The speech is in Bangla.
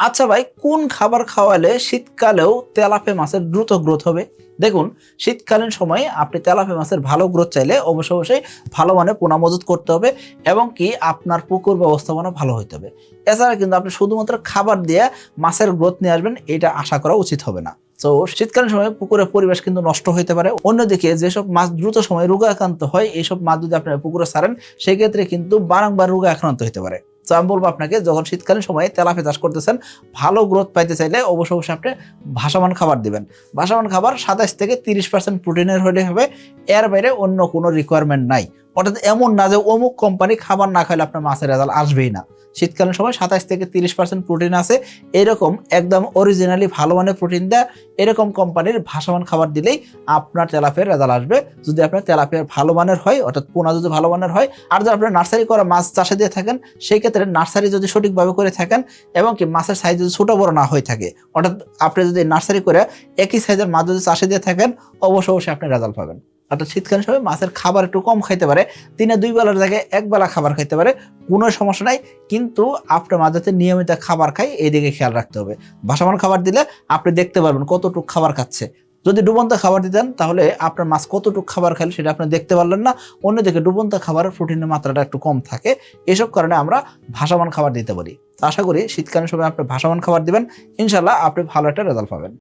আচ্ছা ভাই, কোন খাবার খাওয়ালে শীতকালেও তেলাপে মাছের দ্রুত গ্রোথ হবে? দেখুন, শীতকালীন সময়ে আপনি তেলাপে মাছের ভালো গ্রোথ চাইলে অবশ্যই অবশ্যই ভালো মানে পোনা মজুত করতে হবে এবং কি আপনার পুকুর ব্যবস্থাপনা ভালো হইতে হবে। এছাড়া কিন্তু আপনি শুধুমাত্র খাবার দিয়ে মাছের গ্রোথ নিয়ে আসবেন, এটা আশা করা উচিত হবে না। তো শীতকালীন সময়ে পুকুরের পরিবেশ কিন্তু নষ্ট হতে পারে। অন্যদিকে যেসব মাছ দ্রুত সময়ে রোগাক্রান্ত হয়, এইসব মাছ যদি আপনার পুকুরে ছাড়েন, সেক্ষেত্রে কিন্তু বারংবার রোগে আক্রান্ত হতে পারে। তো আমি বলব আপনাকে, যখন শীতকালীন সময়ে তেলাফে চাষ করতেছেন, ভালো গ্রোথ পাইতে চাইলে অবশ্য অবশ্যই আপনি ভাসমান খাবার দিবেন। ভাসমান খাবার সাতাশ থেকে তিরিশ পার্সেন্ট প্রোটিনের হলে হবে, এর বাইরে অন্য কোনো রিকোয়ারমেন্ট নাই। অর্থাৎ এমন না যে অমুক কোম্পানি খাবার না খাইলে আপনার মাছের রেজাল্ট আসবেই না। শীতকালীন সময় সাতাশ থেকে তিরিশ পার্সেন্ট প্রোটিন আছে। এরকম একদম অরিজিনালি ভালো মানের প্রোটিন দেয়। এরকম কোম্পানির ভাসমান খাবার দিলেই আপনার তেলাপিয়ার রেজাল্ট আসবে। যদি আপনার তেলাপিয়ার ভালো মানের হয়, অর্থাৎ পোনা যদি ভালো মানের হয়, আর যদি আপনার নার্সারি করা মাছ চাষে দিয়ে থাকেন, সেই ক্ষেত্রে নার্সারি যদি সঠিকভাবে করে থাকেন, এবং কি মাছের সাইজ যদি ছোটো বড় না হয়ে থাকে, অর্থাৎ আপনি যদি নার্সারি করে একই সাইজের মাছ যদি চাষে দিয়ে থাকেন অবশ্য অবশ্যই আপনি রেজাল্ট পাবেন। অর্থাৎ শীতকালীন সময় মাছের খাবার একটু কম খাইতে পারে, দিনে দুই বেলার জায়গায় এক বেলা খাবার খাইতে পারে, কোনো সমস্যা নাই। কিন্তু আপনার যাতে নিয়মিত খাবার খাই এই দিকে খেয়াল রাখতে হবে। ভাসমান খাবার দিলে আপনি দেখতে পারবেন কতটুকু খাবার খাচ্ছে। যদি ডুবন্ত খাবার দিতেন, তাহলে আপনার মাছ কতটুকু খাবার খেলে সেটা আপনি দেখতে পারলেন না। অন্যদিকে ডুবন্ত খাবারের প্রোটিনের মাত্রাটা একটু কম থাকে। এসব কারণে আমরা ভাসমান খাবার দিতে পারি। আশা করি শীতকালীন সময় আপনি ভাসমান খাবার দিবেন। ইনশাল্লাহ আপনি ভালো একটা রেজাল্ট পাবেন।